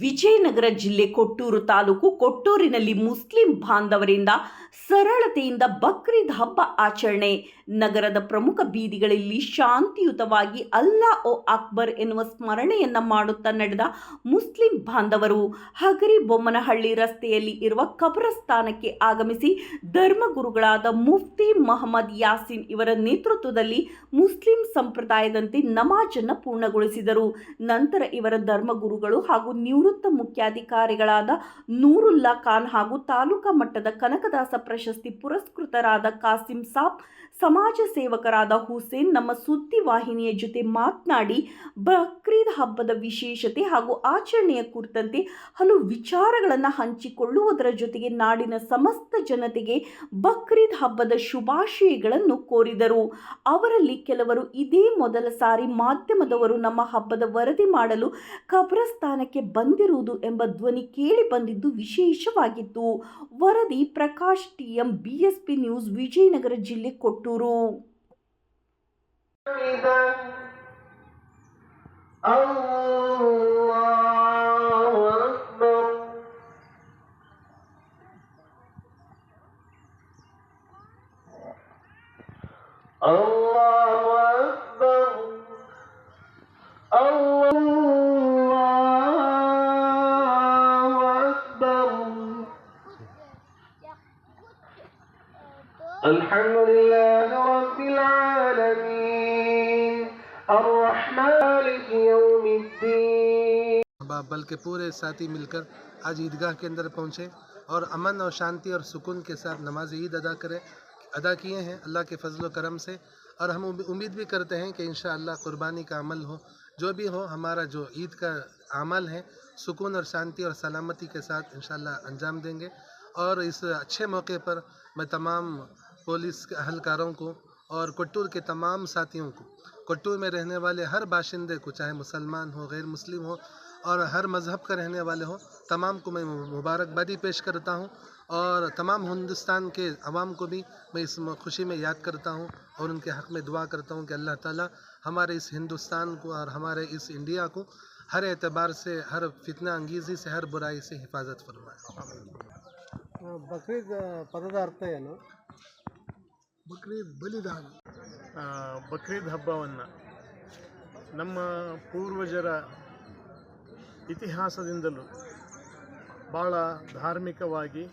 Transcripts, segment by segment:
ವಿಜಯನಗರ ಜಿಲ್ಲೆ ಕೊಟ್ಟೂರು ತಾಲೂಕು ಕೊಟ್ಟೂರಿನಲ್ಲಿ ಮುಸ್ಲಿಂ ಬಾಂಧವರಿಂದ ಸರಳತೆಯಿಂದ ಬಕ್ರೀದ್ ಹಬ್ಬ ಆಚರಣೆ. ನಗರದ ಪ್ರಮುಖ ಬೀದಿಗಳಲ್ಲಿ ಶಾಂತಿಯುತವಾಗಿ ಅಲ್ಲಾ ಓ ಅಕ್ಬರ್ ಎನ್ನುವ ಸ್ಮರಣೆಯನ್ನ ಮಾಡುತ್ತಾ ನಡೆದ ಮುಸ್ಲಿಂ ಬಾಂಧವರು ಹಗರಿ ಬೊಮ್ಮನಹಳ್ಳಿ ರಸ್ತೆಯಲ್ಲಿ ಇರುವ ಕಬ್ರಸ್ಥಾನಕ್ಕೆ ಆಗಮಿಸಿ ಧರ್ಮಗುರುಗಳಾದ ಮುಫ್ತಿ ಮಹಮ್ಮದ್ ಯಾಸಿನ್ ಇವರ ನೇತೃತ್ವದಲ್ಲಿ ಮುಸ್ಲಿಂ ಸಂಪ್ರದಾಯದಂತೆ ನಮಾಜನ್ನು ಪೂರ್ಣಗೊಳಿಸಿದರು. ನಂತರ ಇವರ ಧರ್ಮಗುರುಗಳು ಹಾಗೂ ನಿವೃತ್ತ ಮುಖ್ಯಾಧಿಕಾರಿಗಳಾದ ನೂರುಲ್ಲಾ ಖಾನ್ ಹಾಗೂ ತಾಲೂಕಾ ಮಟ್ಟದ ಕನಕದಾಸ ಪ್ರಶಸ್ತಿ ಪುರಸ್ಕೃತರಾದ ಕಾಸಿಂ ಸಾಬ್, ಸಮಾಜ ಸೇವಕರಾದ ಹುಸೇನ್ ನಮ್ಮ ಸುದ್ದಿವಾಹಿನಿಯ ಜೊತೆ ಮಾತನಾಡಿ, ಬಕ್ರೀದ್ ಹಬ್ಬದ ವಿಶೇಷತೆ ಹಾಗೂ ಆಚರಣೆಯ ಕುರಿತಂತೆ ಹಲವು ವಿಚಾರಗಳನ್ನು ಹಂಚಿಕೊಳ್ಳುವುದರ ಜೊತೆಗೆ ನಾಡಿನ ಸಮಸ್ತ ಜನತೆಗೆ ಬಕ್ರೀದ್ ಹಬ್ಬದ ಶುಭಾಶಯಗಳನ್ನು ಕೋರಿದರು. ಅವರಲ್ಲಿ ಕೆಲವರು ಇದೇ ಮೊದಲ ಸಾರಿ ಮಾಧ್ಯಮದವರು ನಮ್ಮ ಹಬ್ಬದ ವರದಿ ಮಾಡಲು ಕಬ್ರಸ್ಥಾನಕ್ಕೆ ಬಂದಿರುವುದು ಎಂಬ ಧ್ವನಿ ಕೇಳಿ ಬಂದಿದ್ದು ವಿಶೇಷವಾಗಿತ್ತು. ವರದಿ ಪ್ರಕಾಶ್ ಟಿಎಂ ಬಿಎಸ್ಪಿ ನ್ಯೂಸ್ ವಿಜಯನಗರ ಜಿಲ್ಲೆ ಕೊಟ್ಟೂರು. Oh الحمد لله رب العالمين الرحمن مالك يوم الدين अहबाब बल्कि पूरे साथी मिलकर आज ईदगाह के अंदर पहुँचे और अमन और शांति और सुकून के साथ नमाज ईद अदा करें अदा किए हैं अल्लाह के फजल करम से और हम उम्मी- उम्मीद भी करते हैं कि इन कुर्बानी का अमल हो जो भी हो हमारा जो ईद का अमल है सुकून और शांति और सलामती के साथ इन अंजाम देंगे और इस अच्छे मौके पर मैं तमाम पुलिस अहलकारों को और कट्टूर के तमाम साथियों को। कट्टूर में रहने वाले हर बाशिंदे को, चाहे मुसलमान हो, गैर मुस्लिम हो, और हर मज़हब का रहने वाले हो, तमाम को मैं मुबारकबादी पेश करता हूँ और तमाम हिंदुस्तान के अवाम को भी मैं इस खुशी में याद करता हूँ और उनके हक़ में दुआ करता हूँ कि अल्लाह ताला हमारे इस हिंदुस्तान को और हमारे इस इंडिया को हर एतबार से, हर फितना अंगेजी से, हर बुराई से हिफाजत फरमाए। बकरीद ಬಕ್ರೀದ್ ಬಲಿದಾನ. ಬಕ್ರೀದ್ ಹಬ್ಬವನ್ನು ನಮ್ಮ ಪೂರ್ವಜರ ಇತಿಹಾಸದಿಂದಲೂ ಭಾಳ ಧಾರ್ಮಿಕವಾಗಿ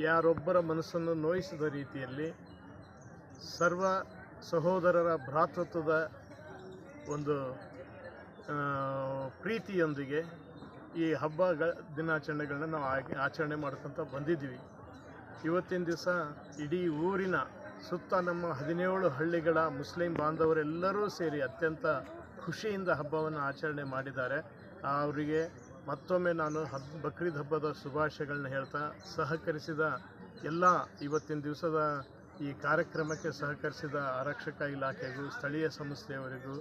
ಯಾರೊಬ್ಬರ ಮನಸ್ಸನ್ನು ನೋಯಿಸಿದ ರೀತಿಯಲ್ಲಿ ಸರ್ವ ಸಹೋದರರ ಭ್ರಾತೃತ್ವದ ಒಂದು ಪ್ರೀತಿಯೊಂದಿಗೆ ಈ ಹಬ್ಬಗಳ ದಿನಾಚರಣೆಗಳನ್ನ ನಾವು ಆಚರಣೆ ಮಾಡ್ಕೊತ ಬಂದಿದ್ದೀವಿ. ಇವತ್ತಿನ ದಿವಸ ಇಡೀ ಊರಿನ ಸುತ್ತ ನಮ್ಮ ಹದಿನೇಳು ಹಳ್ಳಿಗಳ ಮುಸ್ಲಿಂ ಬಾಂಧವರೆಲ್ಲರೂ ಸೇರಿ ಅತ್ಯಂತ ಖುಷಿಯಿಂದ ಹಬ್ಬವನ್ನು ಆಚರಣೆ ಮಾಡಿದ್ದಾರೆ. ಅವರಿಗೆ ಮತ್ತೊಮ್ಮೆ ನಾನು ಹಬ್, ಬಕ್ರೀದ್ ಹಬ್ಬದ ಶುಭಾಶಯಗಳನ್ನ ಹೇಳ್ತಾ ಸಹಕರಿಸಿದ ಎಲ್ಲ ಇವತ್ತಿನ ದಿವಸದ ಈ ಕಾರ್ಯಕ್ರಮಕ್ಕೆ ಸಹಕರಿಸಿದ ಆರಕ್ಷಕ ಇಲಾಖೆಗೂ ಸ್ಥಳೀಯ ಸಂಸ್ಥೆಯವರಿಗೂ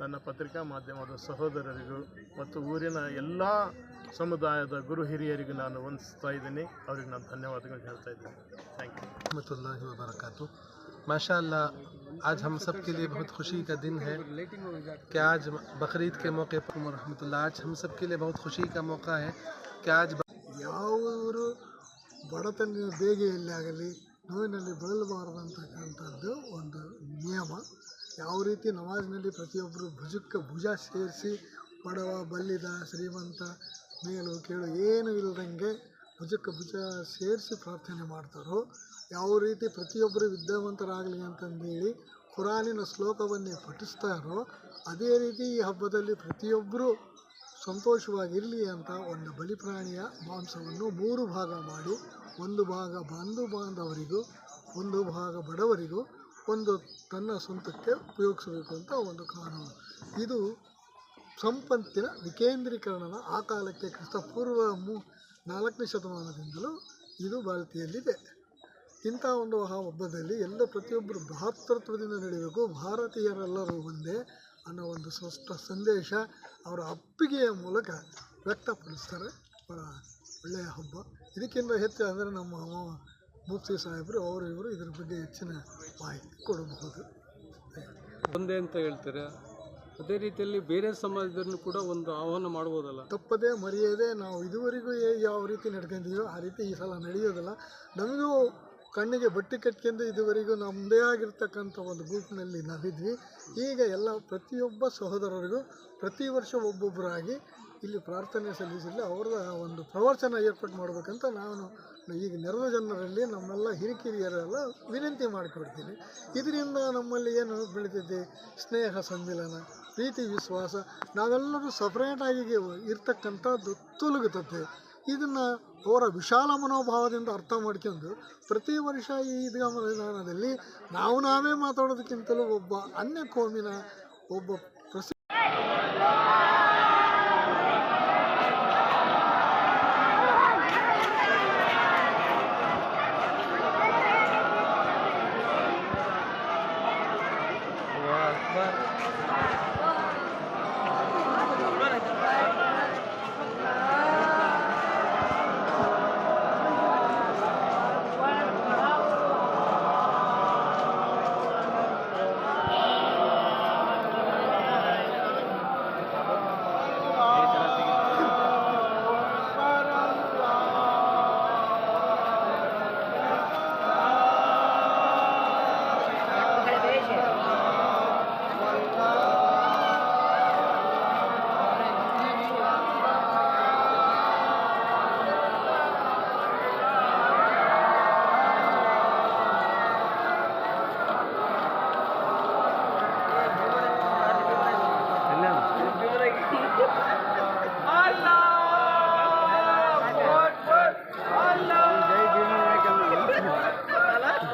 ನನ್ನ ಪತ್ರಿಕಾ ಮಾಧ್ಯಮದ ಸಹೋದರರಿಗೂ ಮತ್ತು ಊರಿನ ಎಲ್ಲ ಸಮುದಾಯದ ಗುರು ಹಿರಿಯರಿಗೂ ನಾನು ವಂದಿಸ್ತಾ ಇದ್ದೀನಿ ಅವ್ರಿಗೆ ನಾನು ಧನ್ಯವಾದಗಳು ಹೇಳ್ತಾ ಇದ್ದೀನಿ ಥ್ಯಾಂಕ್ ಯು रहमतुल्लाहि व बरकातुहू माशाअल्लाह आज हम सब के लिए बहुत खुशी का दिन है कि आज बकरीद के मौके पर रहमतुल्लाह आज हम सब के लिए बहुत खुशी का मौका है कि आज ಯಾವುವರು ಬಡತನ ಬೇಗೆಯಲ್ಲಿ ಆಗಲಿ ನೋವಿನಲ್ಲಿ ಬಳಲಬಾರದಂತಕ್ಕಂಥದ್ದು ಒಂದು ನಿಯಮ. ಯಾವ ರೀತಿ ನಮಾಜ್ನಲ್ಲಿ ಪ್ರತಿಯೊಬ್ಬರು ಭುಜಕ್ಕೆ ಭುಜ ಸೇರಿಸಿ ಬಡವ ಬಲ್ಲಿದ, ಶ್ರೀಮಂತ, ಮೇಲು, ಕೇಳು, ಏನು ಇಲ್ಲದಂಗೆ ಭುಜಕ್ಕೆ ಭುಜ ಸೇರಿಸಿ ಪ್ರಾರ್ಥನೆ ಮಾಡ್ತಾರೋ, ಯಾವ ರೀತಿ ಪ್ರತಿಯೊಬ್ಬರು ವಿದ್ಯಾವಂತರಾಗಲಿ ಅಂತಂದೇಳಿ ಕುರಾನಿನ ಶ್ಲೋಕವನ್ನೇ ಪಠಿಸ್ತಾರೋ, ಅದೇ ರೀತಿ ಈ ಹಬ್ಬದಲ್ಲಿ ಪ್ರತಿಯೊಬ್ಬರು ಸಂತೋಷವಾಗಿರಲಿ ಅಂತ ಒಂದು ಬಲಿಪ್ರಾಣಿಯ ಮಾಂಸವನ್ನು ಮೂರು ಭಾಗ ಮಾಡಿ, ಒಂದು ಭಾಗ ಬಾಂಧು ಬಾಂಧವರಿಗೂ, ಒಂದು ಭಾಗ ಬಡವರಿಗೂ, ಒಂದು ತನ್ನ ಸ್ವಂತಕ್ಕೆ ಉಪಯೋಗಿಸಬೇಕು ಅಂತ ಒಂದು ಕಾನೂನು. ಇದು ಸಂಪತ್ತಿನ ವಿಕೇಂದ್ರೀಕರಣನ ಆ ಕಾಲಕ್ಕೆ ಕ್ರಿಸ್ತಪೂರ್ವ ಮೂ ನಾಲ್ಕನೇ ಶತಮಾನದಿಂದಲೂ ಇದು ಭಾರತೀಯಲ್ಲಿದೆ ಇಂಥ ಒಂದು ಆ ಹಬ್ಬದಲ್ಲಿ ಎಲ್ಲ ಪ್ರತಿಯೊಬ್ಬರು ಭಾತೃತ್ವದಿಂದ ನಡೆಯಬೇಕು. ಭಾರತೀಯರೆಲ್ಲರೂ ಒಂದೇ ಅನ್ನೋ ಒಂದು ಸ್ಪಷ್ಟ ಸಂದೇಶ ಅವರ ಅಪ್ಪಿಗೆಯ ಮೂಲಕ ವ್ಯಕ್ತಪಡಿಸ್ತಾರೆ. ಬಹಳ ಒಳ್ಳೆಯ ಹಬ್ಬ. ಇದಕ್ಕಿಂತ ಹೆಚ್ಚು ಅಂದರೆ ನಮ್ಮ ಮೂರ್ತಿ ಮುಫ್ತಿ ಸಾಹೇಬರು ಅವರು ಇವರು ಇದರ ಬಗ್ಗೆ ಹೆಚ್ಚಿನ ಮಾಹಿತಿ ಕೊಡಬಹುದು. ಒಂದೇ ಅಂತ ಹೇಳ್ತಾರೆ? ಅದೇ ರೀತಿಯಲ್ಲಿ ಬೇರೆ ಸಮಾಜದನ್ನು ಕೂಡ ಒಂದು ಆಹ್ವಾನ ಮಾಡ್ಬೋದಲ್ಲ? ತಪ್ಪದೇ ಮರೆಯದೆ ನಾವು ಇದುವರೆಗೂ ಯಾವ ರೀತಿ ನಡ್ಕೊಂಡಿದೀವೋ ಆ ರೀತಿ ಈ ಸಲ ನಡೆಯೋದಿಲ್ಲ. ನಮಗೂ ಕಣ್ಣಿಗೆ ಬಟ್ಟೆ ಕಟ್ಕೊಂಡು ಇದುವರೆಗೂ ನಮ್ಮದೇ ಆಗಿರ್ತಕ್ಕಂಥ ಒಂದು ಗುಂಪಿನಲ್ಲಿ ನಾವಿದ್ವಿ. ಈಗ ಎಲ್ಲ ಪ್ರತಿಯೊಬ್ಬ ಸಹೋದರರಿಗೂ ಪ್ರತಿ ವರ್ಷ ಒಬ್ಬೊಬ್ಬರಾಗಿ ಇಲ್ಲಿ ಪ್ರಾರ್ಥನೆ ಸಲ್ಲಿಸಲಿ ಅವರ ಒಂದು ಪ್ರವಚನ ಏರ್ಪಾಡು ಮಾಡಬೇಕಂತ ನಾನು ಈಗ ನೆರೆದ ಜನರಲ್ಲಿ ನಮ್ಮೆಲ್ಲ ಹಿರಿಕಿರಿಯರೆಲ್ಲ ವಿನಂತಿ ಮಾಡಿಕೊಡ್ತೀನಿ. ಇದರಿಂದ ನಮ್ಮಲ್ಲಿ ಏನು ಬೆಳೀತಿದ್ದೆ ಸ್ನೇಹ ಸಮ್ಮಿಲನ, ಪ್ರೀತಿ ವಿಶ್ವಾಸ, ನಾವೆಲ್ಲರೂ ಸಪ್ರೇಟಾಗಿ ಇರ್ತಕ್ಕಂಥದ್ದು ತೊಲಗುತ್ತದೆ. ಇದನ್ನು ಅವರ ವಿಶಾಲ ಮನೋಭಾವದಿಂದ ಅರ್ಥ ಮಾಡ್ಕೊಂಡು ಪ್ರತಿ ವರ್ಷ ಈ ಈದ್ಗಾ ಮೈದಾನದಲ್ಲಿ ನಾವು ನಾವೇ ಮಾತಾಡೋದಕ್ಕಿಂತಲೂ ಒಬ್ಬ ಅನ್ಯ ಕೋಮಿನ ಒಬ್ಬ ಪ್ರಸಿದ್ಧ